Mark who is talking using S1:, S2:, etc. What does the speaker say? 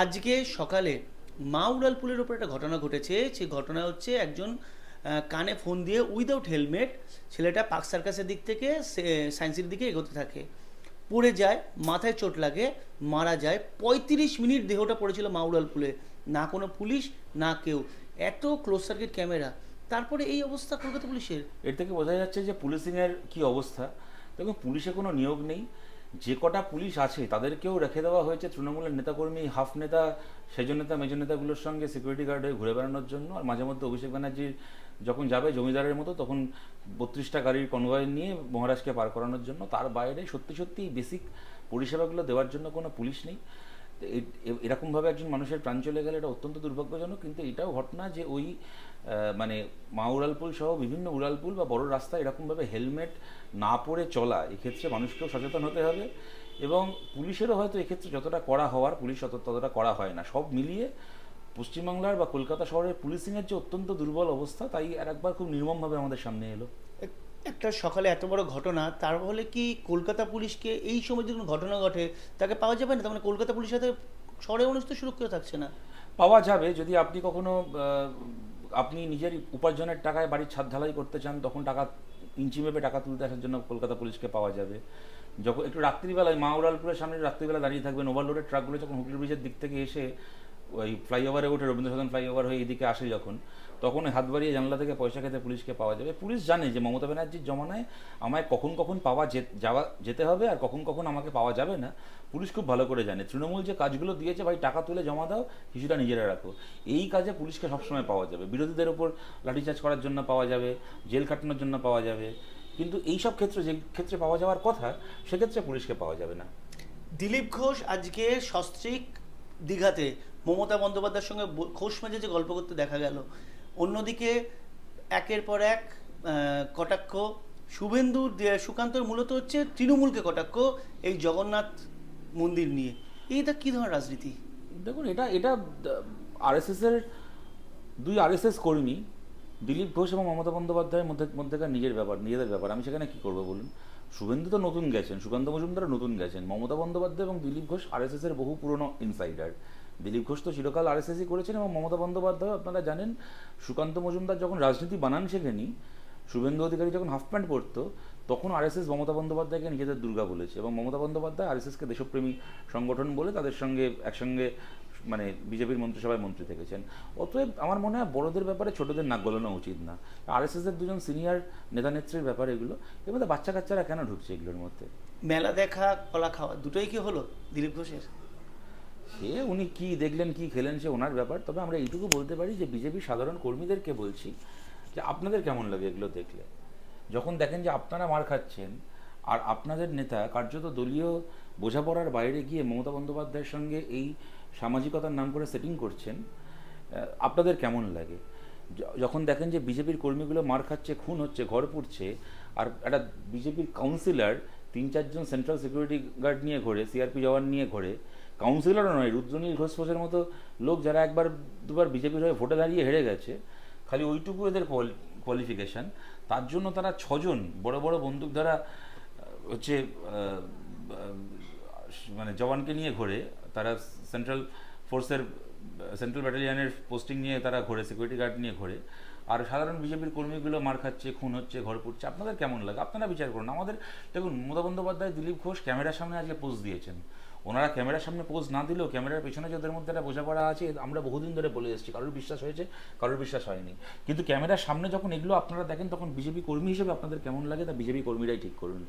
S1: আজকে সকালে মা উড়ালপুলের ওপর একটা ঘটনা ঘটেছে। সেই ঘটনা হচ্ছে একজন কানে ফোন দিয়ে উইদাউট হেলমেট ছেলেটা পার্ক সার্কাসের দিক থেকে সায়েন্সের দিকে এগোতে থাকে। পড়ে যায়, মাথায় চোট লাগে, মারা যায়। পঁয়ত্রিশ মিনিট দেহটা পড়েছিল মা উড়ালপুলে। না কোনো পুলিশ, না কেউ। এত ক্লোজ সার্কিট ক্যামেরা তারপরে এই অবস্থা কলকাতা পুলিশের?
S2: এর থেকে বোঝা যাচ্ছে যে পুলিশিংয়ের কি অবস্থা। দেখুন, পুলিশে কোনো নিয়োগ নেই। যে কটা পুলিশ আছে, তাদেরকেও রেখে দেওয়া হয়েছে তৃণমূলের নেতাকর্মী, হাফ নেতা সেজন নেতা মেজর নেতাগুলোর সঙ্গে সিকিউরিটি গার্ড হয়ে ঘুরে বেড়ানোর জন্য। আর মাঝে মধ্যে অভিষেক ব্যানার্জির যখন যাবে জমিদারের মতো, তখন বত্রিশটা গাড়ির কনভয় নিয়ে মহারাজকে পার করানোর জন্য। তার বাইরে সত্যি সত্যি বেসিক পরিষেবাগুলো দেওয়ার জন্য কোনো পুলিশ নেই। এরকমভাবে একজন মানুষের প্রাণ চলে গেলে এটা অত্যন্ত দুর্ভাগ্যজনক, কিন্তু এটাও ঘটনা যে ওই মানে মা উড়ালপুল সহ বিভিন্ন উড়ালপুল বা বড় রাস্তা এরকমভাবে হেলমেট না পরে চলা, এক্ষেত্রে মানুষকেও সচেতন হতে হবে এবং পুলিশেরও হয়তো এক্ষেত্রে যতটা করা হওয়ার পুলিশ তত ততটা করা হয় না। সব মিলিয়ে পশ্চিমবাংলার বা কলকাতা শহরের পুলিশিংয়ের যে অত্যন্ত দুর্বল অবস্থা, তাই আর একবার খুব নির্মমভাবে আমাদের সামনে এলো।
S1: একটা সকালে এত বড় ঘটনা, তার ফলে কি কলকাতা পুলিশকে এই সময় যদি কোনো ঘটনা ঘটে, তাকে পাওয়া যাবে না? তার মানে কলকাতা পুলিশ সাথে শহরের মানুষ তো সুরক্ষিত থাকছে না।
S2: পাওয়া যাবে, যদি আপনি কখনো আপনি নিজের উপার্জনের টাকায় বাড়ির ছাদ ঢালাই করতে চান, তখন টাকা ইঞ্চি মেপে টাকা তুলতে আসার জন্য কলকাতা পুলিশকে পাওয়া যাবে। যখন একটু রাত্রিবেলায়, মা উড়ালপুরের সামনে রাত্রিবেলা দাঁড়িয়ে থাকবেন ওভারলোডের ট্রাকগুলো যখন হুগলি ব্রিজের দিক থেকে এসে ওই ফ্লাইওভারে ওঠে রবীন্দ্র সদন ফ্লাইওভার হয়ে এদিকে আসে যখন, তখন হাত বাড়িয়ে জানলা থেকে পয়সা খেতে পুলিশকে পাওয়া যাবে। পুলিশ জানে যে মমতা ব্যানার্জির জমানায় আমায় কখন কখন পাওয়া যাওয়া যেতে হবে আর কখন কখন আমাকে পাওয়া যাবে না, পুলিশ খুব ভালো করে জানে। তৃণমূল যে কাজগুলো দিয়েছে, ভাই, টাকা তুলে জমা দাও, কিছুটা নিজেরা রাখো। এই কাজে পুলিশকে সবসময় পাওয়া যাবে। বিরোধীদের উপর লাঠিচার্জ করার জন্য পাওয়া যাবে, জেল কাটানোর জন্য পাওয়া যাবে। কিন্তু এই সব ক্ষেত্রে যে ক্ষেত্রে পাওয়া যাওয়ার কথা, সেক্ষেত্রে পুলিশকে পাওয়া যাবে না।
S1: দিলীপ ঘোষ আজকে সস্ত্রীক দীঘাতে মমতা বন্দ্যোপাধ্যায়ের সঙ্গে খোশ মেজে যে গল্প করতে দেখা গেল, অন্যদিকে একের পর এক কটাক্ষ, শুভেন্দু সুকান্তর মূলত হচ্ছে তৃণমূলকে কটাক্ষ এই জগন্নাথ মন্দির নিয়ে। এইটা কি ধরনের রাজনীতি?
S2: দেখুন, এটা এটা আরএসএস এর দুই আরএসএস কর্মী, দিলীপ ঘোষ এবং মমতা বন্দ্যোপাধ্যায়ের মধ্যে, মধ্যেকার নিজের ব্যাপার, নিজেদের ব্যাপার। আমি সেখানে কি করব বলুন? শুভেন্দু তো নতুন গেছেন, সুকান্ত মজুমদারও নতুন গেছেন। মমতা বন্দ্যোপাধ্যায় এবং দিলীপ ঘোষ আরএসএস এর বহু পুরনো ইনসাইডার দিলীপ ঘোষ তো চিরকাল আরএসএসই করেছেন এবং মমতা বন্দ্যোপাধ্যায় আপনারা জানেন, সুকান্ত মজুমদার যখন রাজনীতি বানান শেখেনি শুভেন্দু অধিকারী যখন হাফ প্যান্ট পরতো তখন আরএসএস মমতা বন্দ্যোপাধ্যায়কে নিজেদের দুর্গা বলেছে এবং মমতা বন্দ্যোপাধ্যায় আর আরএসএসকে দেশপ্রেমী সংগঠন বলে তাদের সঙ্গে একসঙ্গে মানে বিজেপির মন্ত্রিসভায় মন্ত্রী থেকেছেন। অতএব আমার মনে হয় বড়দের ব্যাপারে ছোটদের নাক গলানো উচিত না। আরএসএস এর দুজন সিনিয়র নেতা নেত্রীর ব্যাপার এগুলো, এর মধ্যে বাচ্চা কাচ্চারা কেন ঢুকছে এগুলোর মধ্যে?
S1: মেলা দেখা, কলা খাওয়া, দুটোই কি হলো দিলীপ ঘোষের?
S2: সে উনি কি দেখলেন, কি খেলেন, সে ওনার ব্যাপার। তবে আমরা এইটুকু বলতে পারি যে বিজেপি সাধারণ কর্মীদেরকে বলছি যে আপনাদের কেমন লাগে এগুলো দেখলে? যখন দেখেন যে আপনারা মার খাচ্ছেন আর আপনাদের নেতা কার্যত দলীয় বোঝাপড়ার বাইরে গিয়ে মমতা বন্দ্যোপাধ্যায়ের সঙ্গে এই সামাজিকতার নাম করে সেটিং করছেন আপনাদের কেমন লাগে? যখন দেখেন যে বিজেপির কর্মীগুলো মার খাচ্ছে, খুন হচ্ছে, ঘর পুড়ছে, আর একটা বিজেপির কাউন্সিলর তিন চারজন সেন্ট্রাল সিকিউরিটি গার্ড নিয়ে ঘোরে সিআরপি জওয়ান নিয়ে ঘোরে কাউন্সিলরও নয়, রুদ্রনীল ঘোষ ফোষের মতো লোক যারা একবার, দুবার বিজেপির হয়ে ভোটে দাঁড়িয়ে হেরে গেছে, খালি ওইটুকু এদের কোয়ালিফিকেশন তার জন্য তারা ছজন বড় বড় বন্দুক দ্বারা হচ্ছে মানে জওয়ানকে নিয়ে ঘোরে। তারা সেন্ট্রাল ফোর্সের সেন্ট্রাল ব্যাটালিয়নের পোস্টিং নিয়ে তারা ঘোরে সিকিউরিটি গার্ড নিয়ে ঘোরে। আর সাধারণ বিজেপির কর্মীগুলো মার খাচ্ছে, খুন হচ্ছে, ঘর পুড়ছে। আপনাদের কেমন লাগে? আপনারা বিচার করুন। আমাদের, দেখুন, মমতা বন্দ্যোপাধ্যায়, দিলীপ ঘোষ, ক্যামেরার সামনে আজকে পোজ দিয়েছেন। ওনারা ক্যামেরার সামনে পোজ না দিলেও ক্যামেরার পেছনে যাদের মধ্যে একটা বোঝাপড়া আছে আমরা বহুদিন ধরে বলে এসেছি, কারোর বিশ্বাস হয়েছে, কারোর বিশ্বাস হয়নি। কিন্তু ক্যামেরার সামনে যখন এগুলো আপনারা দেখেন, তখন বিজেপি কর্মী হিসেবে আপনাদের কেমন লাগে তা বিজেপি কর্মীরাই ঠিক করুন।